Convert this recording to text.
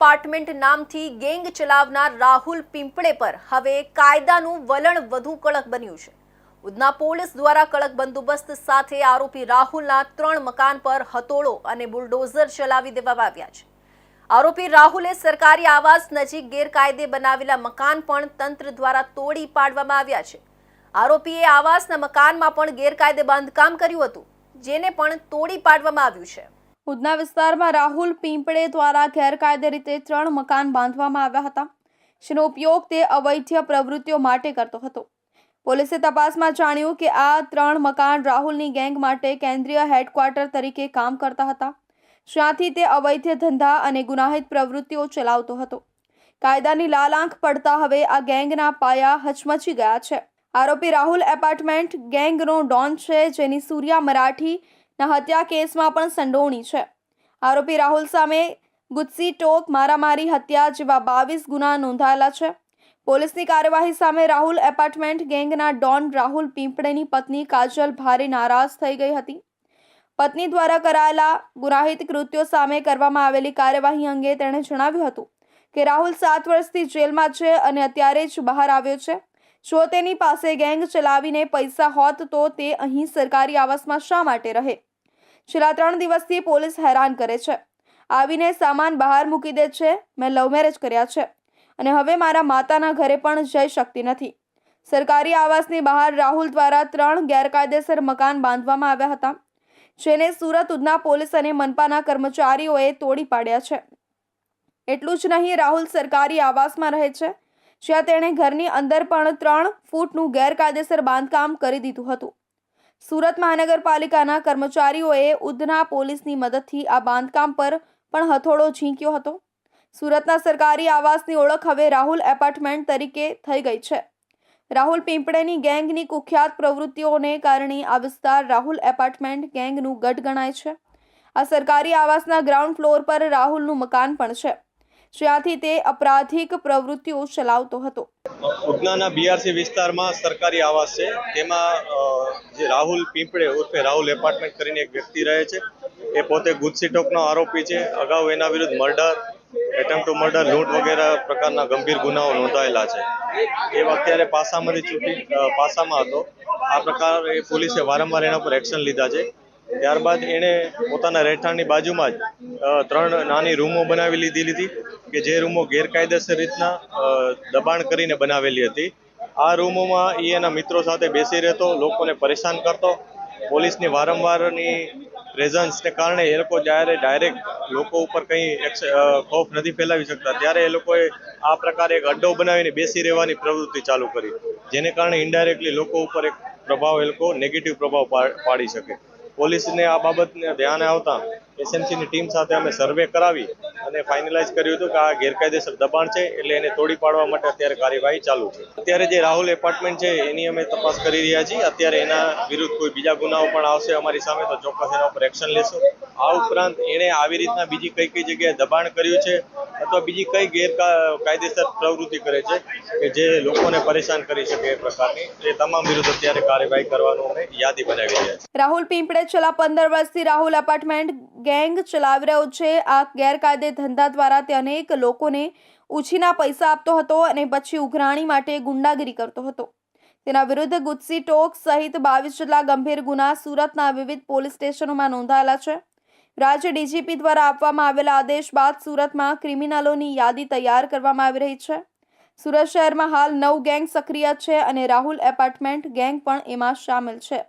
Apartment નામથી gang ચલાવનાર રાહુલ પિંપળે પર હવે કાયદાનું વલણ વધુ કડક બન્યું છે. ઉધના પોલીસ દ્વારા કડક બંદોબસ્ત સાથે આરોપી રાહુલના ત્રણ મકાન પર હતોડો અને બુલડોઝર ચલાવી દેવામાં આવ્યા છે. આરોપી રાહુલે સરકારી આવાસ નજીક ગેરકાયદે બનાવેલા મકાન પણ તંત્ર દ્વારા તોડી પાડવામાં આવ્યા છે. આરોપીએ આવાસના મકાનમાં પણ ગેરકાયદે બાંધકામ કર્યું હતું, જેને પણ તોડી પાડવામાં આવ્યું છે. ઉધના વિસ્તારમાં રાહુલ પીંપળે દ્વારા ગેરકાયદે રીતે ત્રણ મકાન બાંધવામાં આવ્યા હતા. જેનો ઉપયોગ તે અવૈધ પ્રવૃત્તિઓ માટે કરતો હતો. પોલીસે તપાસમાં જાણ્યું કે આ ત્રણ મકાન રાહુલની ગેંગ માટે કેન્દ્રીય હેડક્વાર્ટર તરીકે કામ કરતા હતા. જ્યાંથી તે અવૈધ ધંધા અને ગુનાહિત પ્રવૃત્તિઓ ચલાવતો હતો. કાયદાની લાલાંખ પડતા હવે આ ગેંગના પાયા હચમચી ગયા છે. આરોપી રાહુલ એપાર્ટમેન્ટ ગેંગનો ડોન છે જેની સૂર્યા મરાઠીના હત્યા કેસમાં પણ સંડોવણી છે. આરોપી રાહુલ સામે ગુસ્સી ટોક, મારામારી, હત્યા જેવા બાવીસ ગુના નોંધાયેલા છે. પોલીસની કાર્યવાહી સામે રાહુલ એપાર્ટમેન્ટ ગેંગના ડોન રાહુલ પિંપળેની પત્ની કાજલ ભારે નારાજ થઈ ગઈ હતી. પત્ની દ્વારા કરાયેલા ગુનાહિત કૃત્યો સામે કરવામાં આવેલી કાર્યવાહી અંગે તેણે જણાવ્યું હતું કે રાહુલ સાત વર્ષથી જેલમાં છે અને અત્યારે જ બહાર આવ્યો છે. જો તેની પાસે ગેંગ ચલાવીને પૈસા હોત તો તે અહીં સરકારી આવાસમાં શા માટે રહે? છેલ્લા ત્રણ દિવસથી પોલીસ હેરાન કરે છે. આવીને સામાન બહાર મૂકી દે છે. મેં લવ મેરેજ કર્યા છે. અને હવે મારા માતાના ઘરે પણ જઈ શકતી નથી. સરકારી આવાસની બહાર રાહુલ દ્વારા ત્રણ ગેરકાયદેસર મકાન બાંધવામાં આવ્યા હતા, જેને સુરત ઉધના પોલીસ અને મનપાના કર્મચારીઓએ તોડી પાડ્યા છે. એટલું જ નહીં, રાહુલ સરકારી આવાસમાં રહે છે, જ્યાં તેણે ઘરની અંદર પણ ત્રણ ફૂટનું ગેરકાયદેસર બાંધકામ કરી દીધું હતું. સુરત મહાનગરપાલિકાના કર્મચારીઓએ ઉધના પોલીસની મદદથી આ બાંધકામ પર પણ હથોડો ઝીંક્યો હતો. સુરતના સરકારી આવાસની ઓળખ હવે રાહુલ એપાર્ટમેન્ટ તરીકે થઈ ગઈ છે. રાહુલ પીંપળેની ગેંગની કુખ્યાત પ્રવૃત્તિઓને કારણે આ વિસ્તાર રાહુલ એપાર્ટમેન્ટ ગેંગનું ગઢ ગણાય છે. આ સરકારી આવાસના ગ્રાઉન્ડ ફ્લોર પર રાહુલનું મકાન પણ છે, જ્યાંથી તે અપરાધિક પ્રવૃત્તિઓ ચલાવતો હતો. ઉધનાના બીઆરસી વિસ્તારમાં સરકારી આવાસ છે. તેમાં જે રાહુલ પીંપળે ઉર્ફે રાહુલ એપાર્ટમેન્ટ કરીને એક વ્યક્તિ રહે છે. એ પોતે ગુજસીટોકનો આરોપી છે. અગાઉ એના વિરુદ્ધ મર્ડર એટેમ્પ ટુ મર્ડર લૂંટ વગેરે પ્રકારના ગંભીર ગુનાઓ નોંધાયેલા છે. એ અત્યારે પાસામાંથી છૂટી પાસામાં હતો. આ પ્રકારે પોલીસે વારંવાર એના પર એક્શન લીધા છે. ત્યારબાદ એણે પોતાના રહેઠાણની બાજુમાં જ ત્રણ નાની રૂમો બનાવી લીધી લીધી કે જે રૂમો ગેરકાયદેસર રીતના દબાણ કરીને બનાવેલી હતી. આ રૂમોમાં એ એના મિત્રો સાથે બેસી રહેતો, લોકોને પરેશાન કરતો. પોલીસની વારંવારની પ્રેઝન્સને કારણે એ લોકો જ્યારે ડાયરેક્ટ લોકો ઉપર કંઈ ખોફ નથી ફેલાવી શકતા, ત્યારે એ લોકોએ આ પ્રકારે એક અડ્ડો બનાવીને બેસી રહેવાની પ્રવૃત્તિ ચાલુ કરી. જેને કારણે ઇન્ડાયરેક્ટલી લોકો ઉપર એક પ્રભાવ, એ લોકો નેગેટિવ પ્રભાવ પાડી શકે. પોલીસને આ બાબતને ધ્યાને આવતા એસએમસીની ટીમ સાથે અમે સર્વે કરાવી અને ફાઇનલાઇઝ કર્યું હતું કે આ ગેરકાયદેસર દબાણ છે એટલે એને તોડી પાડવા માટે અત્યારે કાર્યવાહી ચાલુ છે. અત્યારે જે રાહુલ એપાર્ટમેન્ટ છે એની અમે તપાસ કરી રહ્યા છીએ. અત્યારે એના વિરુદ્ધ કોઈ બીજા ગુનાઓ પણ આવશે અમારી સામે તો ચોક્કસ એના ઉપર એક્શન લેશું. આ ઉપરાંત એણે આવી રીતના બીજી કઈ કઈ જગ્યાએ દબાણ કર્યું છે અથવા બીજી કઈ ગેરકાયદેસર પ્રવૃત્તિ કરે છે કે જે લોકોને પરેશાન કરી શકે એ પ્રકારની, એ તમામ વિરુદ્ધ અત્યારે કાર્યવાહી કરવાનું અમે યાદી બનાવી રહ્યા છીએ. રાહુલ પિંપળે છેલ્લા પંદર વર્ષથી રાહુલ એપાર્ટમેન્ટ ગેંગ ચલાવી રહ્યો છે. આ ગેરકાયદે ધંધા દ્વારા તે અનેક લોકોને ઉછીના પૈસા આપતો હતો અને પછી ઉઘરાણી માટે ગુંડાગીરી કરતો હતો. તેના વિરુદ્ધ ગુસ્સી ટોક સહિત બાવીસ જેટલા ગંભીર ગુના સુરતના વિવિધ પોલીસ સ્ટેશનોમાં નોંધાયેલા છે. રાજ્ય ડીજીપી દ્વારા આપવામાં આવેલા આદેશ બાદ સુરતમાં ક્રિમિનલોની યાદી તૈયાર કરવામાં આવી રહી છે. સુરત શહેરમાં હાલ નવ ગેંગ સક્રિય છે અને રાહુલ એપાર્ટમેન્ટ ગેંગ પણ એમાં સામેલ છે.